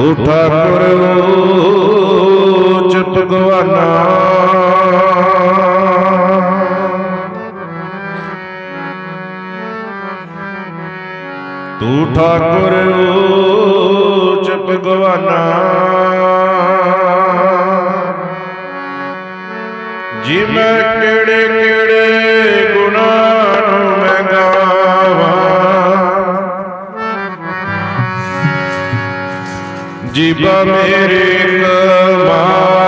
ਤੂੰ ਠਾਕੁਰ ਓਚ ਭਗਵਾਨਾ। ਤੂੰ ਠਾਕੁਰ ਓਚ ਭਗਵਾਨਾ। जीव मेरे कमा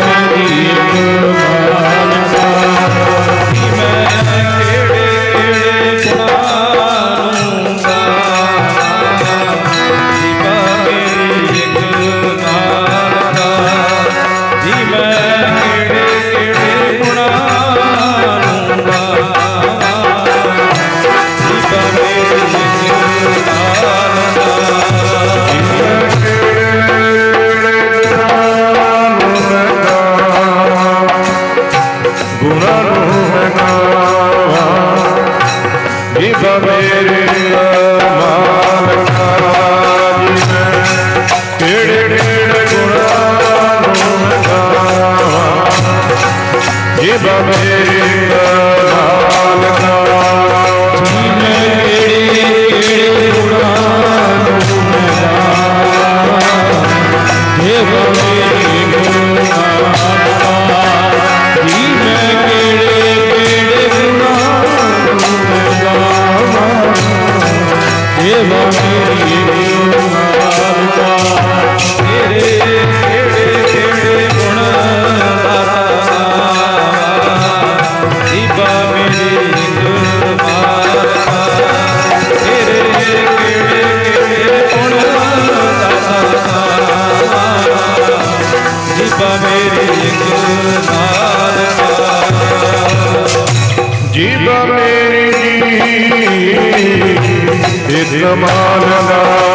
Maria. Give up, Give a million. વિઘ્ન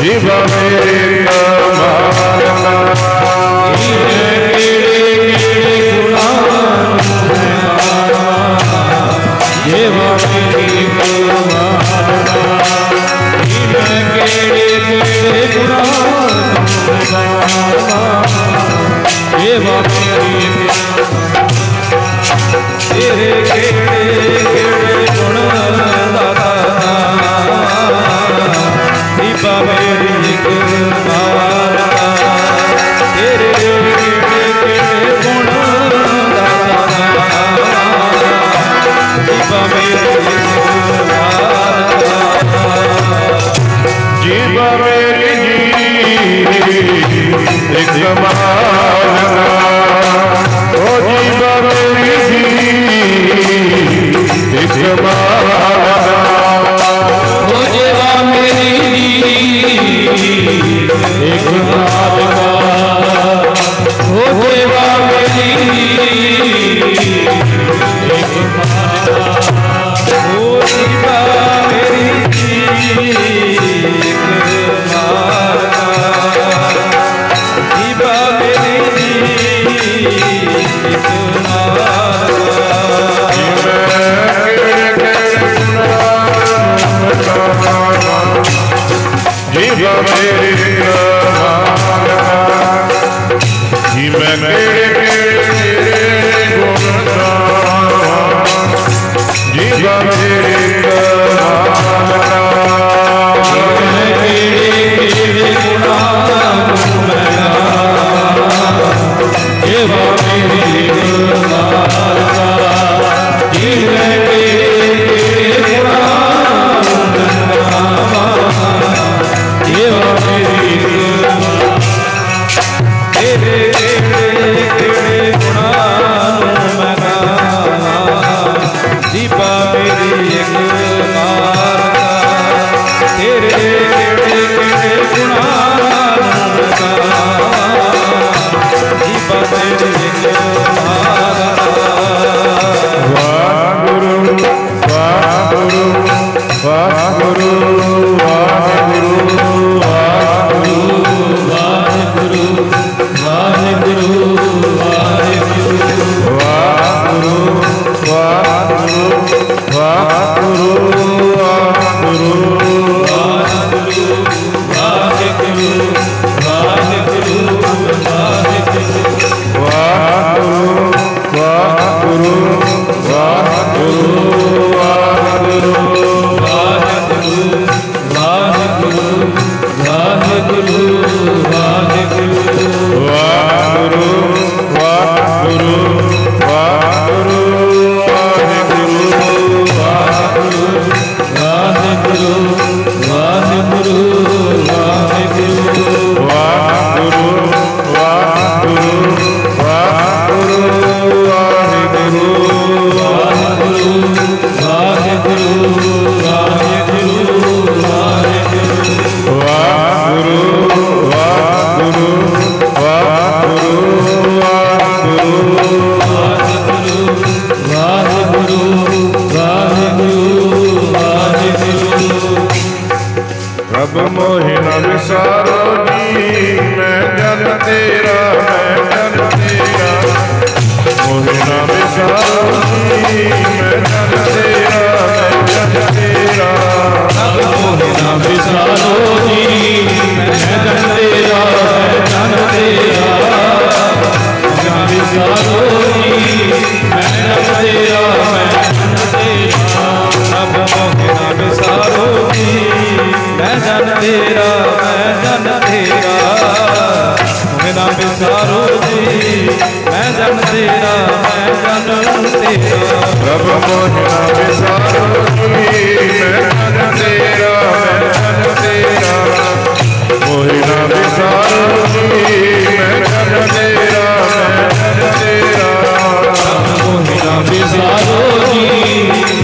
ਜੀਵਾ ਮੇਰੇ ਮਾਰਾ ਜੀਵੇ ਕਿਹੜੇ ਕਿਹੜੇ ਗੁਨਾਹ ਮਾਰਾ ਜੀਵਾ ਮੇਰੀ ਮਾਰਾ ਜੀਵੇ ਕਿਹੜੇ ਕਿਹੜੇ ਗੁਨਾਹ ਮਾਰਾ ਜੀਵਾ ਮੇਰੀ Hare ਪ੍ਰਭ ਮੋਹਿਨਾ ਵਿਸਾਰੋ ਜੀ ਮੈਂ ਜਨ ਤੇਰਾ ਮੈਂ ਜਨ ਤੇਰਾ ਮੋਹਿਨਾ ਵਿਸਾਰੋ ਜੀ ਮੈਂ ਜਨ ਤੇਰਾ ਮੈਂ ਜਨ ਤੇਰਾ ਮੋਹਿਨਾ ਵਿਸਾਰੋ ਜੀ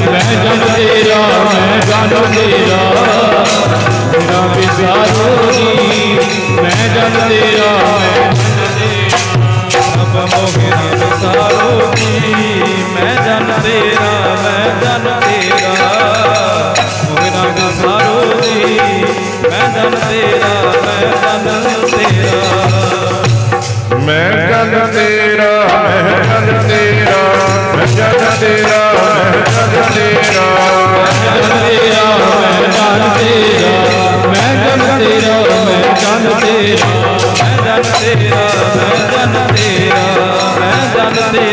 ਮੈਂ ਜਨ ਤੇਰਾ ਮੈਂ ਜਨ ਤੇਰਾ ਮੋਹਿਨਾ ਵਿਸਾਰੋ ਜੀ ਮੈਂ ਜਨ ਤੇਰਾ ਮੈਂ ਅਬ ਮੋਹਿਨਾ ਵਿਸਾਰੋ ਜੀ ਤੇਰਾ ਮੈਂ ਜਨ ਤੇਰਾ ਮੋਹਿਨਾ ਵਿਸਾਰੋ ਜੀ ਮੈਂ ਜਨ ਤੇਰਾ ਮੈਂ ਜਨ ਤੇਰਾ ਮੈਂ ਜਨ ਤੇਰਾ ਮੈਂ ਜਨ ਤੇਰਾ ਮੈਂ ਜਨ ਤੇਰਾ ਮੈਂ ਜਨ ਤੇਰਾ ਜਨ ਤੇਰਾ ਮੈਂ ਜਨ ਤੇਰਾ ਮੈਂ ਜਨ ਤੇਰਾ ਮੈਂ ਜਨ ਤੇਰਾ ਮੈਂ ਜਨ ਤੇਰਾ